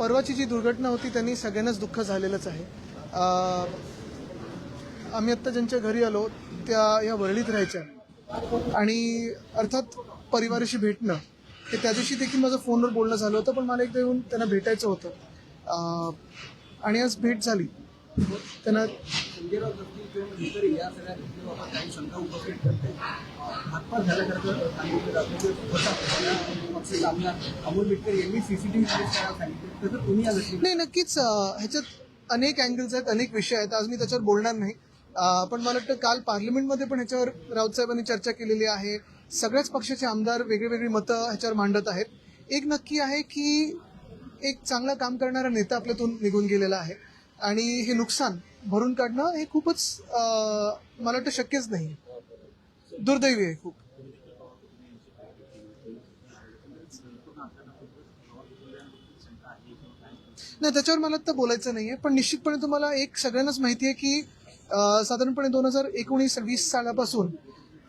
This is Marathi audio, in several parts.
परवाची जी दुर्घटना होती त्यांनी सगळ्यांनाच दुःख झालेलंच आहे. आम्ही आत्ता ज्यांच्या घरी आलो त्या या वरळीत राहायच्या. आणि अर्थात परिवाराशी भेटणं हे त्या दिवशी देखील माझं फोनवर बोलणं झालं होतं पण मला एकदा येऊन त्यांना भेटायचं होतं. आणि आज भेट झाली. त्यांना नाही नक्कीच ह्याच्यात अनेक अँगल्स आहेत अनेक विषय आहेत. आज मी त्याच्यावर बोलणार नाही. पण मला वाटतं काल पार्लमेंटमध्ये पण ह्याच्यावर राऊत साहेबांनी चर्चा केलेली आहे. सगळ्याच पक्षाचे आमदार वेगळी वेगळी मतं ह्याच्यावर मांडत आहेत. एक नक्की आहे की एक चांगलं काम करणारा नेता आपल्यातून निघून गेलेला आहे. आणि हे नुकसान भरून काढणं हे खूपच मला वाटतं शक्यच नाही. दुर्दैवी आहे खूप. नाही त्याच्यावर मला आता बोलायचं नाहीये पण निश्चितपणे तुम्हाला एक सगळ्यांनाच माहिती आहे की साधारणपणे दोन हजार एकोणीस वीस सालापासून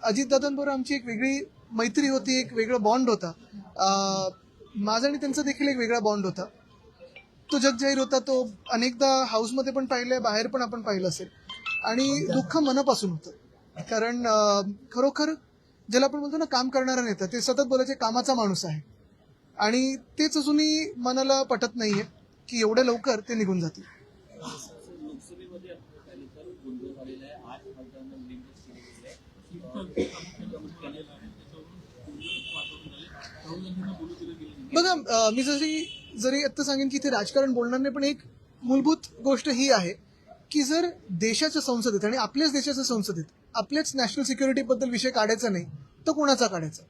अजितदादांबरोबर आमची एक वेगळी मैत्री होती एक वेगळं बॉन्ड होता. माझा आणि त्यांचा देखील एक वेगळा बॉन्ड होता. तो जगजाहीर होता तो अनेकदा हाऊसमध्ये पण पाहिलंय बाहेर पण आपण पाहिलं असेल. आणि दुःख मनापासून होतं. कारण खरोखर ज्याला आपण म्हणतो ना काम करणारा नेता ते सतत बोलायचे कामाचा माणूस आहे. आणि तेच अजूनही मनाला पटत नाहीये की एवढ्या लवकर ते निघून जातील. बघा मी जशी जरी आत्ता सांगेन की इथे राजकारण बोलणार नाही पण एक मूलभूत गोष्ट ही आहे की जर देशाच्या संसदेत आणि आपल्याच देशाच्या संसदेत आपल्याच नॅशनल सिक्युरिटीबद्दल विषय काढायचा नाही तर कोणाचा काढायचा?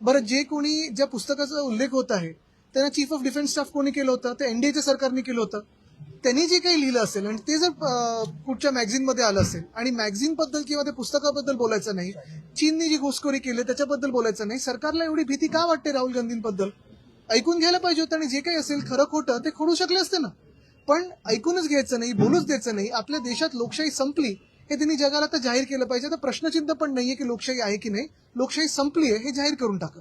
बरं जे कोणी ज्या पुस्तकाचा उल्लेख होत आहे त्यांना चीफ ऑफ डिफेन्स स्टाफ कोणी केलं होतं? ते एनडीएच्या सरकारने केलं होतं. त्यांनी जे काही लिहिलं असेल आणि ते जर कुठच्या मॅगझिनमध्ये आलं असेल आणि मॅगझिनबद्दल किंवा त्या पुस्तकाबद्दल बोलायचं नाही चीनने जी घुसखोरी केली त्याच्याबद्दल बोलायचं नाही सरकारला एवढी भीती का वाटते राहुल गांधींबद्दल? ऐकून घ्यायला पाहिजे होतं आणि जे काही असेल खरं खोटं ते खोडू शकले असते ना. पण ऐकूनच घ्यायचं नाही बोलूच द्यायचं नाही. आपल्या देशात लोकशाही संपली हे त्यांनी जगाला आता जाहीर केलं पाहिजे. आता प्रश्नचिन्ह पण नाहीये की लोकशाही आहे की नाही. लोकशाही संपली आहे हे जाहीर करून टाका.